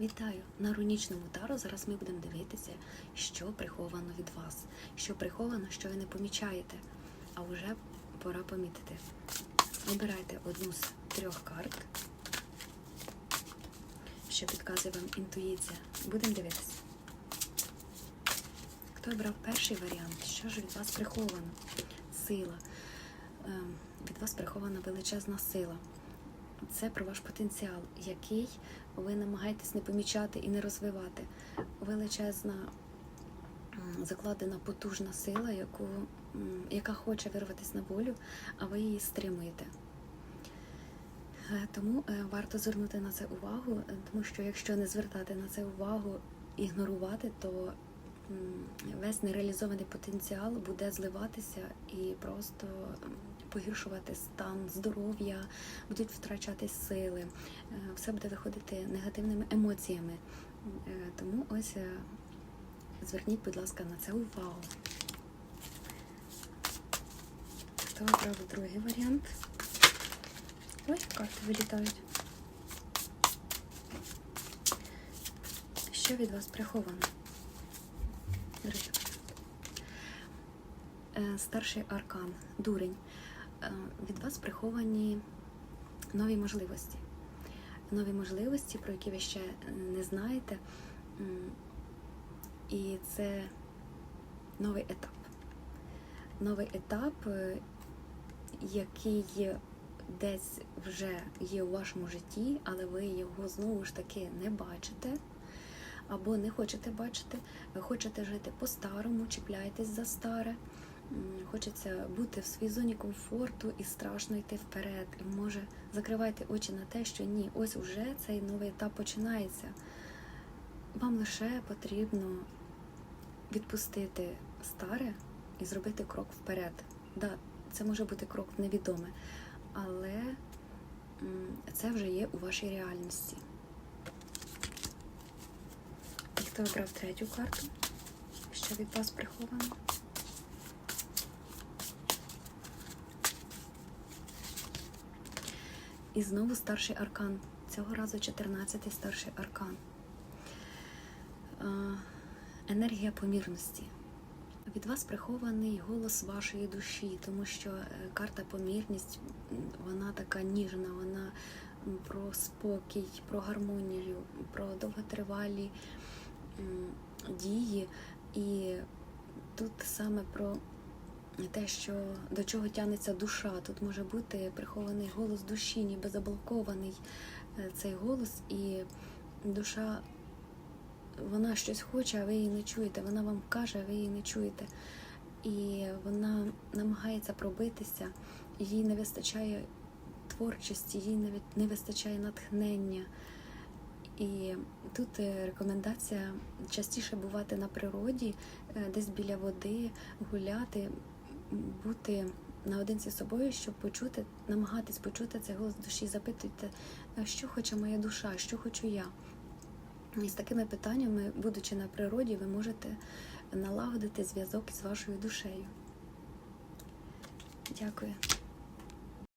Вітаю! На рунічному тару зараз ми будемо дивитися, що приховано від вас, що приховано, що ви не помічаєте, а вже пора помітити. Обирайте одну з трьох карт, що підказує вам інтуїція. Будемо дивитися. Хто обрав перший варіант? Що ж від вас приховано? Сила. Ем, Від вас прихована величезна сила. Це про ваш потенціал, який ви намагаєтесь не помічати і не розвивати. Величезна закладена потужна сила, яку, яка хоче вирватися на волю, а ви її стримуєте. Е, Тому е, варто звернути на це увагу, е, тому що якщо не звертати на це увагу, ігнорувати, то весь нереалізований потенціал буде зливатися і просто погіршувати стан здоров'я, будуть втрачати сили, е, все буде виходити негативними емоціями. Е, Тому ось е, зверніть, будь ласка, на це увагу. Хто обрав другий варіант? Ой, карти вилітають. Що від вас приховано? Е, Старший аркан, дурень. Е, Від вас приховані нові можливості. Нові можливості, про які ви ще не знаєте. І це новий етап. Новий етап, е, який десь вже є у вашому житті, але ви його знову ж таки не бачите або не хочете бачити, ви хочете жити по-старому, чіпляєтесь за старе. Хочеться бути в своїй зоні комфорту і страшно йти вперед. І може закривайте очі на те, що ні, ось уже цей новий етап починається. Вам лише потрібно відпустити старе і зробити крок вперед. Да, це може бути крок невідоме, але це вже є у вашій реальності. І хто обрав третю карту? Що від вас приховано? І знову старший аркан. Цього разу 14-й старший аркан. Е, Енергія помірності. Від вас прихований голос вашої душі, тому що е, карта помірність вона така ніжна, вона про спокій, про гармонію, про довготривалі дії. І тут саме про те, що до чого тягнеться душа. Тут може бути прихований голос душі, ніби заблокований е, цей голос, і душа вона щось хоче, а ви її не чуєте. Вона вам каже, а ви її не чуєте. І вона намагається пробитися, їй не вистачає творчості, їй не вистачає натхнення. І тут е, рекомендація частіше бувати на природі, е, десь біля води, гуляти, бути наодинці з собою, щоб почути, намагатись почути цей голос душі, запитуйте, що хоче моя душа, що хочу я. І з такими питаннями, будучи на природі, ви можете налагодити зв'язок із вашою душею. Дякую.